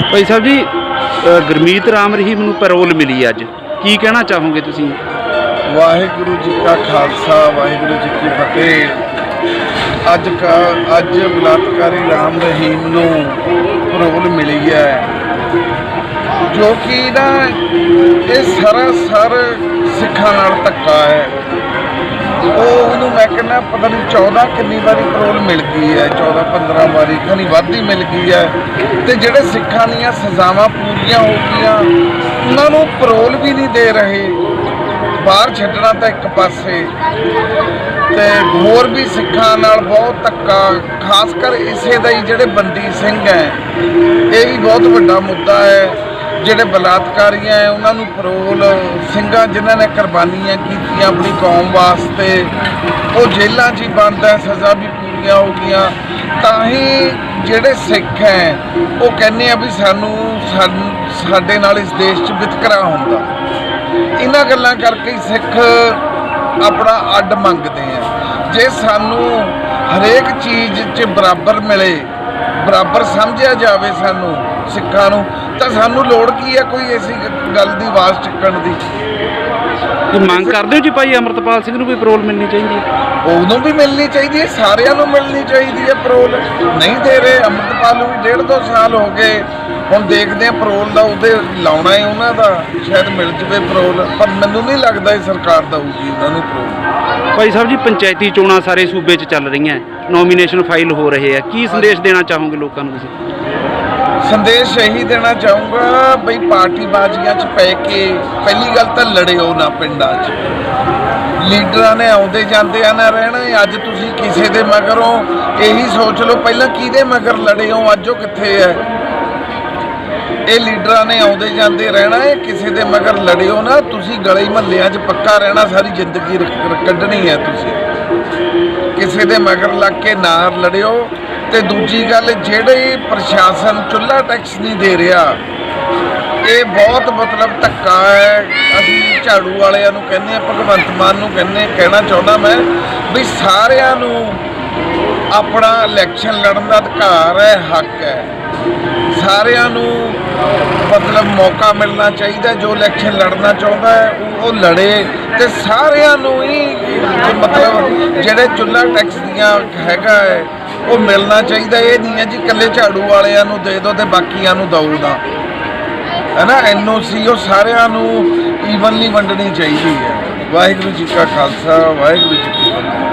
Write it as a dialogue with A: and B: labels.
A: ਭਾਈ ਸਾਹਿਬ ਜੀ ਅ, ਗੁਰਮੀਤ ਰਾਮ ਰਹੀਮ ਨੂੰ ਪੈਰੋਲ ਮਿਲੀ ਅੱਜ। ਕੀ ਕਹਿਣਾ ਚਾਹੋਗੇ ਤੁਸੀਂ?
B: ਵਾਹਿਗੁਰੂ ਜੀ ਕਾ ਖਾਲਸਾ ਵਾਹਿਗੁਰੂ ਜੀ ਕੀ ਫਤਿਹ। ਅੱਜ ਕਾ ਅੱਜ ਬਲਾਤਕਾਰੀ ਰਾਮ ਰਹੀਮ ਨੂੰ ਪਰੋਲ ਮਿਲੀ ਹੈ ਜੋ ਕਿ ਨਾ ਇਹ ਸਾਰਾ ਸਰਾਸਰ ਸਿੱਖਾਂ ਨਾਲ ਧੱਕਾ ਹੈ। ਉਹ ਉਹਨੂੰ ਕਹਿੰਦਾ ਪਤਾ ਨਹੀਂ 14 ਕਿੰਨੀ ਵਾਰੀ ਪਰੋਲ ਮਿਲ ਗਈ ਹੈ 14 15 ਵਾਰੀ ਖਣੀ ਵੱਧ ਹੀ ਮਿਲ ਗਈ ਹੈ। ਤੇ ਜਿਹੜੇ ਸਿੱਖਾਂ ਦੀਆਂ ਸਜ਼ਾਵਾਂ ਪੂਰੀਆਂ ਹੋ ਗਈਆਂ, ਉਹਨਾਂ ਨੂੰ ਪਰੋਲ ਵੀ ਨਹੀਂ ਦੇ ਰਹੇ। ਬਾਹਰ ਛੱਡਣਾ ਤਾਂ ਇੱਕ ਪਾਸੇ। ਤੇ ਹੋਰ ਵੀ ਸਿੱਖਾਂ ਨਾਲ ਬਹੁਤ ਧੱਕਾ, ਖਾਸ ਕਰ ਇਸੇ ਦਾ ਹੀ ਜਿਹੜੇ ਬੰਦੀ ਸਿੰਘ ਹੈ, ਇਹ ਵੀ ਬਹੁਤ ਵੱਡਾ ਮੁੱਦਾ ਹੈ। ਜਿਹੜੇ ਬਲਾਤਕਾਰੀਆਂ ਹੈ ਉਹਨਾਂ ਨੂੰ ਪਰੋਲ ਸਿੰਘਾਂ ਜਿਨ੍ਹਾਂ ਨੇ ਕੁਰਬਾਨੀਆਂ ਕੀਤੀਆਂ ਆਪਣੀ ਕੌਮ ਵਾਸਤੇ, ਉਹ ਜੇਲ੍ਹਾਂ 'ਚ ਹੀ ਬੰਦ ਹੈ ਸਜ਼ਾ ਵੀ ਪੂਰੀਆਂ ਹੋ ਗਈਆਂ। ਤਾਂ ਹੀ ਜਿਹੜੇ ਸਿੱਖ ਹੈ ਉਹ ਕਹਿੰਦੇ ਆ ਵੀ ਸਾਨੂੰ, ਸਾਨੂੰ- ਸਾਡੇ ਨਾਲ ਇਸ ਦੇਸ਼ 'ਚ ਵਿਤਕਰਾ ਹੁੰਦਾ। ਇਹਨਾਂ ਗੱਲਾਂ ਕਰਕੇ ਹੀ ਸਿੱਖ ਆਪਣਾ ਅੱਡ ਮੰਗਦੇ ਆ ਜੇ ਸਾਨੂੰ ਹਰੇਕ ਚੀਜ਼ 'ਚ ਬਰਾਬਰ ਮਿਲੇ, ਬਰਾਬਰ ਸਮਝਿਆ ਜਾਵੇ ਸਾਨੂੰ ਸਿੱਖਾਂ ਨੂੰ ਤਾਂ ਸਾਨੂੰ ਲੋੜ ਕੀ ਹੈ ਕੋਈ ਐਸੀ ਗੱਲ ਦੀ ਆਵਾਜ਼ ਚੱਕਣ ਦੀ?
A: ਕੀ ਮੰਗ ਕਰਦੇ ਹੋ ਜੀ ਭਾਈ ਅਮਰਤਪਾਲ ਸਿੰਘ ਨੂੰ ਵੀ ਪੈਰੋਲ ਮਿਲਣੀ ਚਾਹੀਦੀ ਹੈ?
B: ਉਹਨੂੰ ਵੀ ਮਿਲਣੀ ਚਾਹੀਦੀ ਹੈ ਸਾਰਿਆਂ ਨੂੰ ਮਿਲਣੀ ਚਾਹੀਦੀ ਹੈ ਪਰੋਲ ਨਹੀਂ ਦੇ ਰਹੇ ਅੰਮ੍ਰਿਤਪਾਲ ਨੂੰ ਵੀ ਡੇਢ ਦੋ ਸਾਲ ਹੋ ਗਏ। ਹੁਣ ਦੇਖਦੇ ਆ ਪਰੋਲ ਦਾ ਉਹਦੇ ਲਾਉਣਾ ਹੈ ਉਹਨਾਂ ਦਾ ਸ਼ਾਇਦ ਮਿਲ ਜਵੇ ਪਰੋਲ ਪਰ ਮੈਨੂੰ ਨਹੀਂ ਲੱਗਦਾ ਇਹ ਸਰਕਾਰ ਦਊਗੀ ਉਹਨਾਂ ਨੂੰ ਪਰੋਲ
A: ਭਾਈ ਸਾਹਿਬ ਜੀ ਪੰਚਾਇਤੀ ਚੋਣਾਂ ਸਾਰੇ ਸੂਬੇ 'ਚ ਚੱਲ ਰਹੀਆਂ ਨੋਮੀਨੇਸ਼ਨ ਫਾਈਲ ਹੋ ਰਹੇ ਆ ਕੀ ਸੰਦੇਸ਼ ਦੇਣਾ ਚਾਹੋਗੇ ਲੋਕਾਂ ਨੂੰ ਤੁਸੀਂ?
B: ਸੰਦੇਸ਼ ਇਹੀ ਦੇਣਾ ਚਾਹੂੰਗਾ ਬਈ ਪਾਰਟੀ ਬਾਜ਼ੀਆਂ 'ਚ ਪੈ ਕੇ ਪਹਿਲੀ ਗੱਲ ਤਾਂ ਲੜਿਓ ਨਾ ਪਿੰਡਾਂ 'ਚ। ਲੀਡਰਾਂ ਨੇ ਆਉਂਦੇ ਜਾਂਦੇ ਆ ਨਾ ਰਹਿਣਾ, ਅੱਜ ਤੁਸੀਂ ਕਿਸੇ ਦੇ ਮਗਰੋਂ ਇਹੀ ਸੋਚ ਲਓ ਪਹਿਲਾਂ ਕਿਹਦੇ ਮਗਰ ਲੜਿਓ, ਅੱਜ ਉਹ ਕਿੱਥੇ ਹੈ ਇਹ ਲੀਡਰਾਂ ਨੇ ਆਉਂਦੇ ਜਾਂਦੇ ਰਹਿਣਾ ਹੈ ਕਿਸੇ ਦੇ ਮਗਰ ਲੜਿਓ ਨਾ, ਤੁਸੀਂ ਗਲੇ ਮਹੱਲਿਆਂ 'ਚ ਪੱਕਾ ਰਹਿਣਾ, ਸਾਰੀ ਜ਼ਿੰਦਗੀ ਰ- ਕੱਢਣੀ ਹੈ ਤੁਸੀਂ। ਕਿਸੇ ਦੇ ਮਗਰ ਲੱਗ ਕੇ ਨਾ ਲੜਿਓ ਤੇ ਦੂਜੀ ਗੱਲ, ਜਿਹੜੇ ਪ੍ਰਸ਼ਾਸਨ ਚੁੱਲ੍ਹਾ ਟੈਕਸ ਨਹੀਂ ਦੇ ਰਿਹਾ, ਇਹ ਬਹੁਤ ਮਤਲਬ ਧੱਕਾ ਹੈ। ਅਸੀਂ ਝਾੜੂ ਵਾਲਿਆਂ ਨੂੰ ਕਹਿੰਦੇ ਆ ਭਗਵੰਤ ਮਾਨ ਨੂੰ ਕਹਿੰਦੇ ਕਹਿਣਾ ਚਾਹੁੰਦਾ ਮੈਂ ਵੀ ਸਾਰਿਆਂ ਨੂੰ ਆਪਣਾ ਇਲੈਕਸ਼ਨ ਲੜਨ ਦਾ ਅਧਿਕਾਰ ਹੈ, ਹੱਕ ਹੈ। ਸਾਰਿਆਂ ਨੂੰ ਮਤਲਬ ਮੌਕਾ ਮਿਲਣਾ ਚਾਹੀਦਾ, ਜੋ ਇਲੈਕਸ਼ਨ ਲੜਨਾ ਚਾਹੁੰਦਾ ਹੈ ਉਹ- ਲੜੇ ਤੇ ਸਾਰਿਆਂ ਨੂੰ ਹੀ ਮਤਲਬ ਜਿਹੜੇ ਚੁੱਲ੍ਹਾ ਟੈਕਸ ਦੀਆਂ ਹੈਗਾ ਹੈ ਉਹ ਮਿਲਣਾ ਚਾਹੀਦਾ, ਇਹ ਨਹੀਂ ਹੈ ਜੀ ਇਕੱਲੇ ਝਾੜੂ ਵਾਲਿਆਂ ਨੂੰ ਦੇ ਦਿਓ ਤੇ ਬਾਕੀਆਂ ਨੂੰ ਦਊ ਨਾ। ਹੈ ਨਾ ਐਨਓਸੀ ਉਹ ਸਾਰਿਆਂ ਨੂੰ ਈਵਨਲੀ ਵੰਡਣੀ ਚਾਹੀਦੀ ਹੈ। ਵਾਹਿਗੁਰੂ ਜੀ ਕਾ ਖਾਲਸਾ, ਵਾਹਿਗੁਰੂ ਜੀ ਕੀ ਫਤਿਹ।